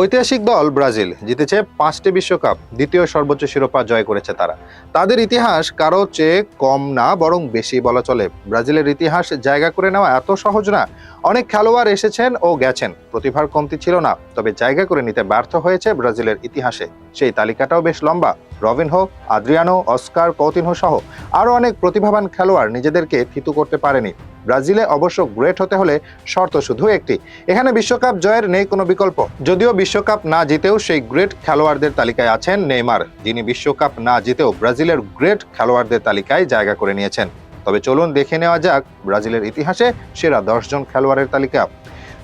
ঐতিহাসিক দল ব্রাজিল জিতেছে পাঁচটি বিশ্বকাপ, দ্বিতীয় সর্বোচ্চ শিরোপা জয় করেছে তারা। তাদের ইতিহাস কারও চেয়ে কম না, বরং বেশি বলা চলে। ব্রাজিলের ইতিহাস জায়গা করে নেওয়া এত সহজ না, অনেক খেলোয়াড় এসেছেন ও গেছেন। প্রতিভার কমতি ছিল না, তবে জায়গা করে নিতে ব্যর্থ হয়েছে ব্রাজিলের ইতিহাসে। সেই তালিকাটাও বেশ লম্বা। রবিনহো আদ্রিয়ানো, অস্কার, কৌতিনহো সহ আরও অনেক প্রতিভাবান খেলোয়াড় নিজেদেরকে থিতু করতে পারেনি। ব্রাজিলে অবশ্য গ্রেট হতে হলে শর্ত শুধু একটি। এখানে বিশ্বকাপ জয়ের নেই কোনো বিকল্প। যদিও বিশ্বকাপ না জিতেও সেই গ্রেট খেলোয়াড়দের তালিকায় আছেন নেইমার, যিনি বিশ্বকাপ না জিতেও ব্রাজিলের গ্রেট খেলোয়াড়দের তালিকায় জায়গা করে নিয়েছেন। তবে চলুন দেখে নেওয়া যাক ব্রাজিলের ইতিহাসে সেরা দশজন খেলোয়াড়ের তালিকা।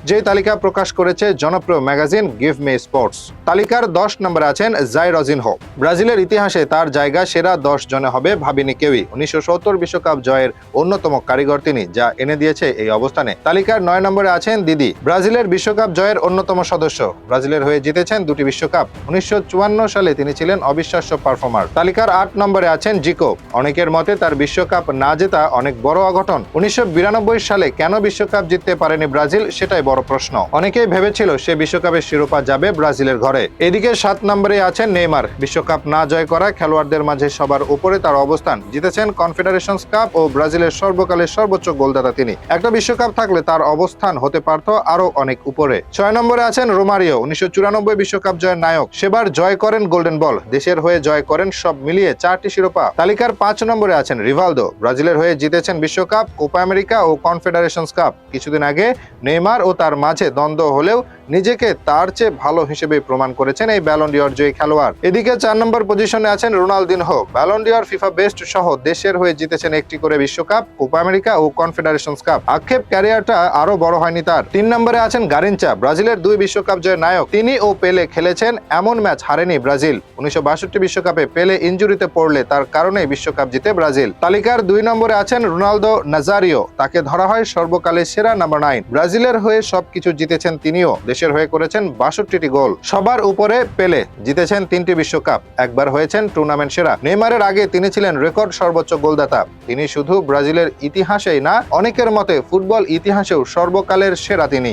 যে তালিকা প্রকাশ করেছে জনপ্রিয় ম্যাগাজিন গিভ মে স্পোর্টস। তালিকার দশ নম্বরে আছেন জাই রজিনহো ব্রাজিলের ইতিহাসে তার জায়গা সেরা দশ জনে হবে ভাবিনি কেউই। উনিশশো বিশ্বকাপ জয়ের অন্যতম কারিগর তিনি, যা এনে দিয়েছে এই অবস্থানে। তালিকার নয় নম্বরে আছেন দিদি। ব্রাজিলের বিশ্বকাপ জয়ের অন্যতম সদস্য। ব্রাজিলের হয়ে জিতেছেন দুটি বিশ্বকাপ। উনিশশো চুয়ান্ন সালে তিনি ছিলেন অবিশ্বাস্য পারফর্মার। তালিকার আট নম্বরে আছেন জিকো। অনেকের মতে তার বিশ্বকাপ না জেতা অনেক বড় অঘটন। উনিশশো বিরানব্বই সালে কেন বিশ্বকাপ জিততে পারেনি ব্রাজিল, সেটাই বড় প্রশ্ন। অনেকেই ভেবেছিল সে বিশ্বকাপের শিরোপা যাবে ব্রাজিলের ঘরে। এদিকে সাত নম্বরে আছেন নেইমার। বিশ্বকাপ না জয় করা খেলোয়াড়দের মাঝে সবার উপরে তার অবস্থান। জিতেছেন কনফেডারেশনস কাপ ও ব্রাজিলের সর্বকালের সর্বোচ্চ গোলদাতা তিনি। একটা বিশ্বকাপ থাকলে তার অবস্থান হতে পারত আরও অনেক উপরে। ছয় নম্বরে আছেন রোমারিও। উনিশশো বিশ্বকাপ জয়ের নায়ক। সেবার জয় করেন গোল্ডেন বল। দেশের হয়ে জয় করেন সব মিলিয়ে চারটি শিরোপা। তালিকার পাঁচ নম্বরে আছেন রিভালদো। ব্রাজিলের হয়ে জিতেছেন বিশ্বকাপ, কোপা আমেরিকা ও কনফেডারেশনস কাপ। কিছুদিন আগে নেইমার ও তার মাঝে দ্বন্দ্ব হলেও নিজেকে তার চেয়ে ভালো হিসেবে প্রমাণ করেছেন এই ব্যালন্ডিয়র জয়ী খেলোয়াড়। এদিকে চার নম্বর পজিশনে আছেন রোনালদিনহো। ব্যালন্ডিয়র ফিফা বেস্ট সহ দেশের হয়ে জিতেছেন একটি করে বিশ্বকাপ কোপা আমেরিকা ও কনফেডারেশনস কাপ আক্ষেপ ক্যারিয়ারটা আরও বড় হয়নি তার। তিন নম্বরে আছেন গারিনচা ব্রাজিলের দুই বিশ্বকাপ জয়ের নায়ক। তিনি ও পেলে খেলেছেন, এমন ম্যাচ হারেনি ব্রাজিল। উনিশশো বিশ্বকাপে পেলে ইঞ্জুরিতে পড়লে তার কারণে বিশ্বকাপ জিতে ব্রাজিল। তালিকার দুই নম্বরে আছেন রোনালদো নাজারিও। তাকে ধরা হয় সর্বকালের সেরা নাম্বার নাইন ব্রাজিলের হয়ে সবকিছু জিতেছেন তিনিও। দেশের হয়ে করেছেন বাষট্টিটি গোল। সবার উপরে পেলে জিতেছেন তিনটি বিশ্বকাপ। একবার হয়েছেন টুর্নামেন্ট সেরা। নেইমারের আগে তিনি ছিলেন রেকর্ড সর্বোচ্চ গোলদাতা। তিনি শুধু ব্রাজিলের ইতিহাসেই না, অনেকের মতে ফুটবল ইতিহাসেও সর্বকালের সেরা তিনি।